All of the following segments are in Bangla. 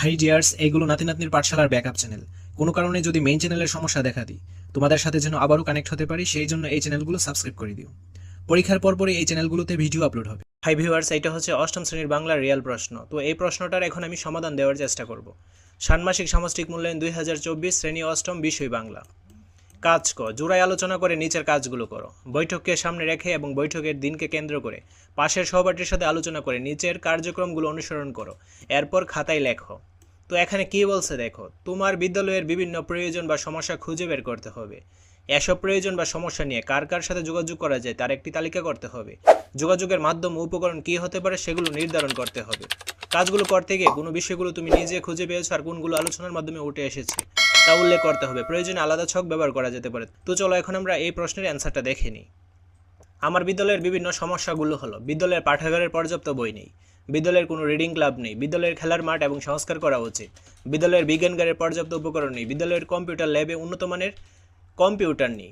হাই ডিয়ার্স এগুলো নাতি নাতনির পাঠশালার ব্যাকআপ চ্যানেল। কোনো কারণে যদি মেইন চ্যানেলের সমস্যা দেখা দিই, তোমাদের সাথে যেন আবারও কানেক্ট হতে পারি, সেই জন্য এই চ্যানেলগুলো সাবস্ক্রাইব করে দিও। পরীক্ষার পরপরই এই চ্যানেলগুলোতে ভিডিও আপলোড হবে। হাই ভিউয়ার্স এটা হচ্ছে অষ্টম শ্রেণির বাংলার রিয়াল প্রশ্ন। তো এই প্রশ্নটার এখন আমি সমাধান দেওয়ার চেষ্টা করব। ষান্মাসিক সামষ্টিক মূল্যায়ন দুই হাজার চব্বিশ, শ্রেণি অষ্টম, বিষয় বাংলা। কাজ ক জোড়ায় আলোচনা করে নিচের কাজগুলো করো। বৈঠককে সামনে রেখে এবং বৈঠকের দিনকে কেন্দ্র করে পাশের সহপাঠীর সাথে আলোচনা করে নিচের কার্যক্রমগুলো অনুসরণ করো, এরপর খাতায় লেখো। তো এখানে কি বলছে দেখো, তোমার বিদ্যালয়ের বিভিন্ন প্রয়োজন বা সমস্যা খুঁজে বের করতে হবে। এসব প্রয়োজন বা সমস্যা নিয়ে কার কার সাথে যোগাযোগ করা যায় তার একটি তালিকা করতে হবে। যোগাযোগের মাধ্যম উপকরণ কী হতে পারে সেগুলো নির্ধারণ করতে হবে। কাজগুলো করতে গিয়ে কোনো বিষয়গুলো তুমি নিজে খুঁজে পেয়েছ আর কোনগুলো আলোচনার মাধ্যমে উঠে এসেছে। তা উল্লেখ করতে হবে। প্রয়োজনে আলাদা ছক ব্যবহার করা যেতে পারে। তো চলো এখন আমরা এই প্রশ্নের অ্যান্সারটা দেখে নিই। আমার বিদ্যালয়ের বিভিন্ন সমস্যাগুলো হলো, বিদ্যালয়ের পাঠাগারের পর্যাপ্ত বই নেই, বিদ্যালয়ের কোনো রিডিং ক্লাব নেই, বিদ্যালয়ের খেলার মাঠ এবং সংস্কার করা উচিত, বিদ্যালয়ের বিজ্ঞানগারের পর্যাপ্ত উপকরণ নেই, বিদ্যালয়ের কম্পিউটার ল্যাবে উন্নত মানের কম্পিউটার নেই।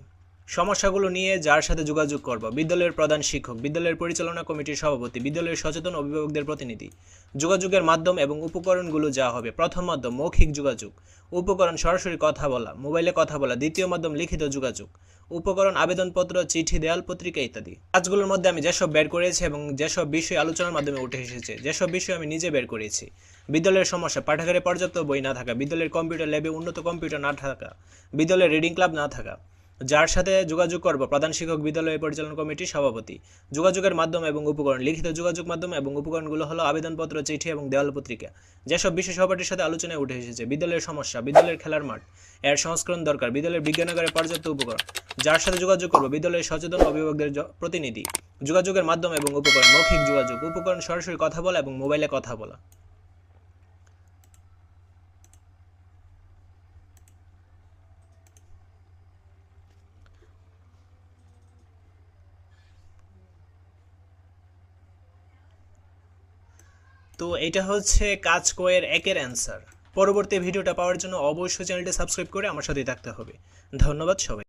সমস্যাগুলো নিয়ে যার সাথে যোগাযোগ করব। বিদ্যালয়ের প্রধান শিক্ষক, বিদ্যালয়ের পরিচালনা কমিটির সভাপতি, বিদ্যালয়ের সচেতন অভিভাবকদের প্রতিনিধি। যোগাযোগের মাধ্যম এবং উপকরণগুলো যা হবে, প্রথম মাধ্যম মৌখিক যোগাযোগ। উপকরণ সরাসরি কথা বলা, মোবাইলে কথা বলা, দ্বিতীয় মাধ্যম লিখিত যোগাযোগ। উপকরণ আবেদনপত্র, চিঠি, দেয়াল, পত্রিকা ইত্যাদি। কাজগুলোর মধ্যে আমি যেসব বের করেছি এবং যেসব বিষয় আলোচনার মাধ্যমে উঠে এসেছে, যেসব বিষয় আমি নিজে বের করেছি। বিদ্যালয়ের সমস্যা, পাঠাগারে পর্যাপ্ত বই না থাকা, বিদ্যালয়ের কম্পিউটার ল্যাবে উন্নত কম্পিউটার না থাকা, বিদ্যালয়ের রিডিং ক্লাব না থাকা যার সাথে যোগাযোগ করব, প্রধান শিক্ষক বিদ্যালয় পরিচালনা কমিটির সভাপতি। যোগাযোগের মাধ্যম এবং উপকরণ, লিখিত যোগাযোগ মাধ্যম এবং উপকরণগুলো হলো আবেদনপত্র, চিঠি এবং দেওয়াল পত্রিকা। যেসব বিষয় সহপাঠীর সাথে আলোচনায় উঠে এসেছে, বিদ্যালয়ের সমস্যা, বিদ্যালয়ের খেলার মাঠ, এর সংস্করণ দরকার, বিদ্যালয়ের বিজ্ঞানাগারে পর্যাপ্ত উপকরণ। যার সাথে যোগাযোগ করব, বিদ্যালয়ের সচেতন অভিভাবকদের প্রতিনিধি। যোগাযোগের মাধ্যম এবং উপকরণ, মৌখিক যোগাযোগ, উপকরণ সরাসরি কথা বলা এবং মোবাইলে কথা বলা। তো এটা হচ্ছে কাজ কয়ের একের অ্যান্সার পরবর্তী ভিডিওটা পাওয়ার জন্য অবশ্যই চ্যানেলটি সাবস্ক্রাইব করে আমার সাথেই থাকতে হবে। ধন্যবাদ সবাই।